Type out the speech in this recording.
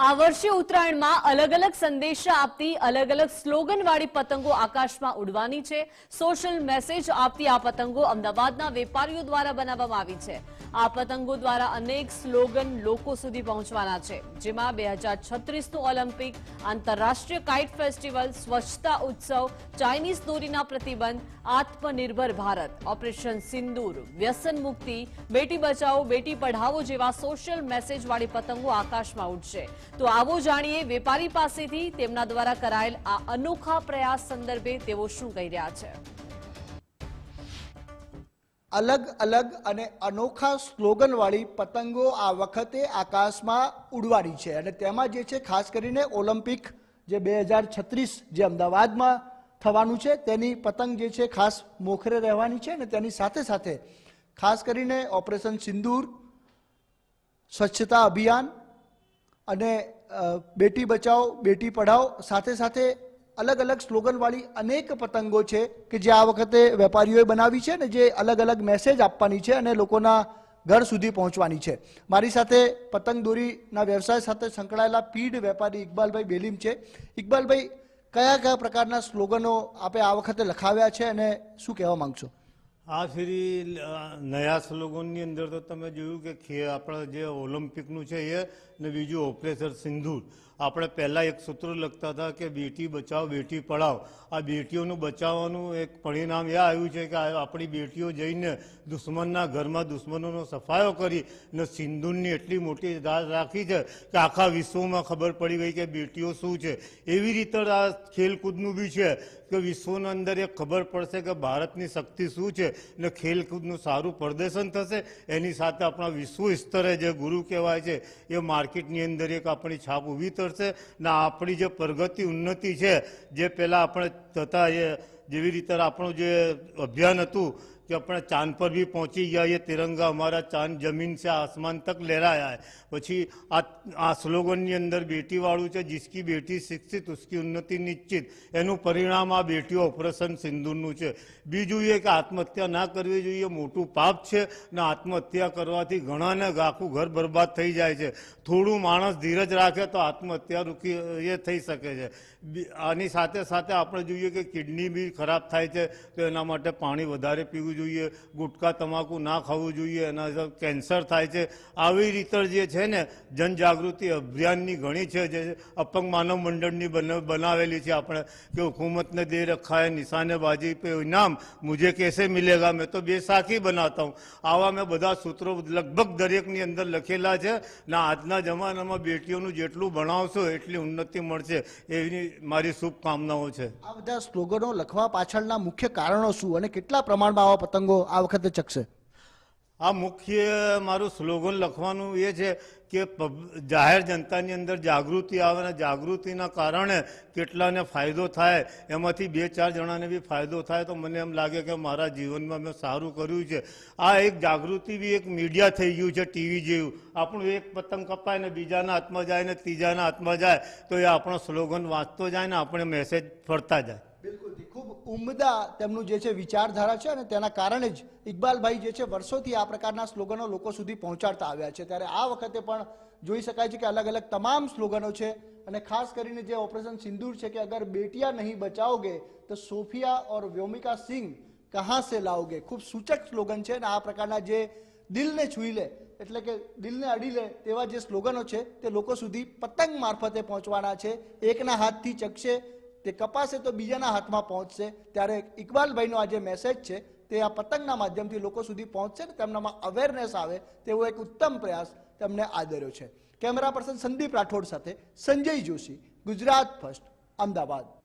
આ વર્ષે ઉત્તરાયણમાં અલગ અલગ સંદેશા આપતી, અલગ અલગ સ્લોગન વાળી પતંગો આકાશમાં ઉડવાની છે. સોશિયલ મેસેજ આપતી આ પતંગો અમદાવાદના વેપારીઓ દ્વારા બનાવવામાં આવી છે. આ પતંગો દ્વારા અનેક સ્લોગન લોકો સુધી પહોંચવાના છે. જેમાં બે હજાર છત્રીસનું ઓલિમ્પિક, આંતરરાષ્ટ્રીય કાઇટ ફેસ્ટિવલ, સ્વચ્છતા ઉત્સવ, ચાઇનીઝ દોરીના પ્રતિબંધ, આત્મનિર્ભર ભારત, ઓપરેશન સિંદૂર, વ્યસન મુક્તિ, બેટી બચાવો બેટી પઢાવો જેવા સોશિયલ મેસેજવાળી પતંગો આકાશમાં ઉડશે. તો આવો જાણીએ વેપારી પાસેથી તેમના દ્વારા કરાયેલ આ અનોખા પ્રયાસ સંદર્ભે તેઓ શું કહી રહ્યા છે. અલગ અલગ અને અનોખા સ્લોગન વાળી પતંગો આ વખતે આકાશમાં ઉડવાની છે અને તેમાં જે છે, ખાસ કરીને ઓલિમ્પિક જે બે હજાર છત્રીસ જે અમદાવાદમાં થવાનું છે, તેની પતંગ જે છે, ખાસ મોખરે રહેવાની છે અને તેની સાથે સાથે ખાસ કરીને ઓપરેશન સિંદૂર, સ્વચ્છતા અભિયાન અને બેટી બચાવો બેટી પઢાઓ, સાથે સાથે અલગ અલગ સ્લોગનવાળી અનેક પતંગો છે કે જે આ વખતે વેપારીઓએ બનાવી છે ને જે અલગ અલગ મેસેજ આપવાની છે અને લોકોના ઘર સુધી પહોંચવાની છે. મારી સાથે પતંગ દોરીના વ્યવસાય સાથે સંકળાયેલા પીઢ વેપારી ઇકબાલભાઈ બેલીમ છે. ઇકબાલભાઈ, કયા કયા પ્રકારના સ્લોગનો આપે આ વખતે લખાવ્યા છે અને શું કહેવા માંગશો? આ ફેરી નયા સ્લોગનની અંદર તો તમે જોયું કે ખે, આપણા જે ઓલિમ્પિકનું છે એ ને બીજું ઓપરેશન સિંધુર. આપણે પહેલાં એક સૂત્ર લખતા હતા કે બેટી બચાવ, બેટી પઢાવ. આ બેટીઓનું બચાવવાનું એક પરિણામ એ આવ્યું છે કે આપણી બેટીઓ જઈને દુશ્મનના ઘરમાં દુશ્મનોનો સફાયો કરી ને સિંધુરની એટલી મોટી ધાર રાખી છે કે આખા વિશ્વમાં ખબર પડી ગઈ કે બેટીઓ શું છે. એવી રીતે આ ખેલકૂદનું બી છે. કે વિશ્વની અંદર એ ખબર પડશે કે ભારતની શક્તિ શું છે ને ખેલકૂદનું સારું પ્રદર્શન થશે? એની સાથે આપણા વિશ્વ સ્તરે જે ગુરુ કહેવાય છે, એ માર્કેટની અંદર એક આપણી છાપ ઊભી થશે ને આપણી જે પ્રગતિ ઉન્નતિ છે, જે પહેલાં આપણે થતા એ જેવી રીતે આપણું જે અભિયાન હતું કે આપણે ચાંદ પર भी પહોંચી ગયા ये तिरंगा हमारा चांद जमीन से आसमान तक लहराया है પછી આ આ સ્લોગનની અંદર બેટીવાળું છે જિસકી બેટી શિક્ષિત ઉસકી ઉન્નતિ નિશ્ચિત એનું પરિણામ આ બેટીઓ ઓપરેશન સિંદૂરનું છે બીજું એ કે આત્મહત્યા ના કરવી જોઈએ મોટું પાપ છે ને આત્મહત્યા કરવાથી ઘણાને આખું ઘર બરબાદ થઈ જાય છે થોડું માણસ ધીરજ રાખે તો આત્મહત્યા રૂકી એ થઈ શકે છે બી- આની સાથે સાથે આપણે જોઈએ કે કિડની બી ખરાબ થાય છે તો એના માટે પાણી વધારે પીવું જોઈએ, ગુટકા, તમાકુ ના ખાવું જોઈએ, એના કેન્સર થાય છે. આવી રીતે જે છે ને, જનજાગૃતિ અભિયાનની ઘણી છે, જે અપંગ માનવ મંડળની બનાવેલી છે. આપણે કે હુકુમતને દે રખાય હૈ નિશાનેબાજી પે ઇનામ, મુજે કેસે મિલેગા? મેં તો બેસાખી બનાતા હું. આવા મેં બધા સૂત્રો લગભગ દરેકની અંદર લખેલા છે. ને આજના જમાનામાં બેટીઓનું જેટલું ભણાવશો, એટલી ઉન્નતિ મળશે. એવી મારી શુભકામનાઓ છે. આ બધા સ્લોગનો લખવા પાછળના મુખ્ય કારણો શું અને કેટલા પ્રમાણમાં આવા પતંગો આ વખતે ચકશે. આ મુખ્ય મારું સ્લોગન લખવાનું એ છે કે જાહેર જનતાની અંદર જાગૃતિ આવે અને જાગૃતિના કારણે કેટલાને ફાયદો થાય, એમાંથી બે ચાર જણાને બી ફાયદો થાય તો મને એમ લાગે કે મારા જીવનમાં મેં સારું કર્યું છે. આ એક જાગૃતિ બી એક મીડિયા થઈ ગયું છે, ટીવી જેવું. આપણું એક પતંગ કપાય ને બીજાના હાથમાં જાય ને ત્રીજાના હાથમાં જાય, તો એ આપણો સ્લોગન વાંચતો જાય ને આપણે મેસેજ ફરતા જાય. ઉમદા તેમનું જે છે વિચારધારા છે અને તેના કારણે જ ઇકબાલભાઈ જે છે વર્ષોથી આ પ્રકારના સ્લોગનો લોકો સુધી પહોંચાડતા આવ્યા છે. ત્યારે આ વખતે પણ જોઈ શકાય છે કે અલગ અલગ તમામ સ્લોગનો છે અને ખાસ કરીને જે ઓપરેશન સિંદૂર છે કે અગર બેટિયા નહીં બચાઓગે તો સોફિયા ઓર વ્યોમિકા સિંહ કહાં સે લાઓગે. ખૂબ સૂચક સ્લોગન છે અને આ પ્રકારના જે દિલને છૂઈ લે, એટલે કે દિલને અડી લે તેવા જે સ્લોગનો છે તે લોકો સુધી પતંગ મારફતે પહોંચવાના છે. એકના હાથથી ચકશે તે કપાસે તો બીજાના હાથમાં પહોંચશે. ત્યારે ઇકબાલભાઈનો આ જે મેસેજ છે, તે આ પતંગના માધ્યમથી લોકો સુધી પહોંચશે ને તેમનામાં અવેરનેસ આવે, તેવો એક ઉત્તમ પ્રયાસ તેમને આદર્યો છે. કેમેરા પર્સન સંદીપ રાઠોડ સાથે સંજય જોશી, ગુજરાત ફર્સ્ટ અમદાવાદ.